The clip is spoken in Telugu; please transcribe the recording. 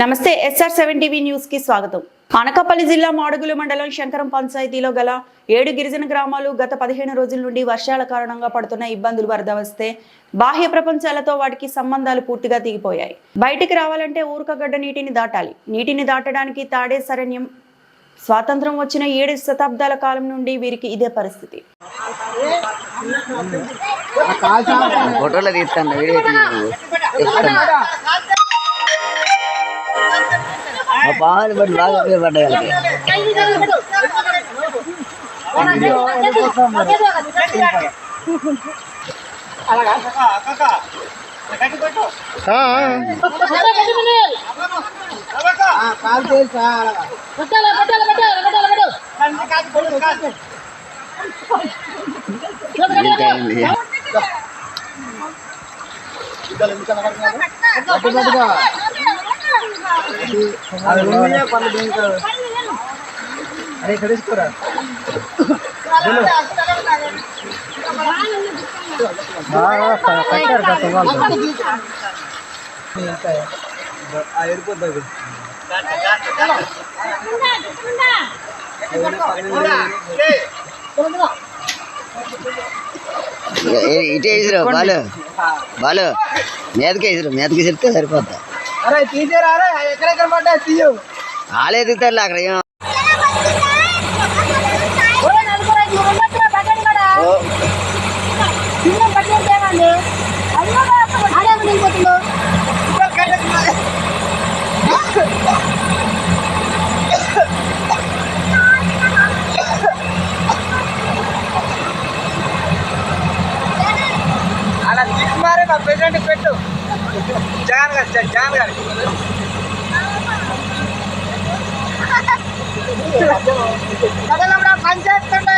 నమస్తే ఎస్ఆర్ సెవెన్ టీవీ న్యూస్కి స్వాగతం. అనకాపల్లి జిల్లా మాడుగుల మండలం శంకరం పంచాయతీలో గల ఏడు గిరిజన గ్రామాలు గత పదిహేను రోజుల నుండి వర్షాల కారణంగా పడుతున్న ఇబ్బందులు వరద వస్తే బాహ్య ప్రపంచాలతో వాటికి సంబంధాలు పూర్తిగా తెగిపోయాయి. బయటికి రావాలంటే ఊరకగడ్డ నీటిని దాటాలి. నీటిని దాటడానికి తాడే శరణ్యం స్వాతంత్రం వచ్చిన ఏడు శతాబ్దాల కాలం నుండి వీరికి ఇదే పరిస్థితి. ఫోటోలో తీస్తాను వీడియో తీయను చెప్తాను మా పావులు అరే బాగా ఉపయోగపడ్డాయి వాళ్ళకి ఇటే వేసిరు బాలు. బాలు మీదకి వేసిరు మీదకి చెప్తే అరే తీసేరా అరే ఎక్కడెక్కడ పడ్డా తీయు. వాళ్ళే ఎదుగుతారు అక్కడ ఏం అలా తీసుమారే మా ప్రెసిడెంట్ పెట్టు. জান গাছ জান গাছ আমরা পঞ্চায়েত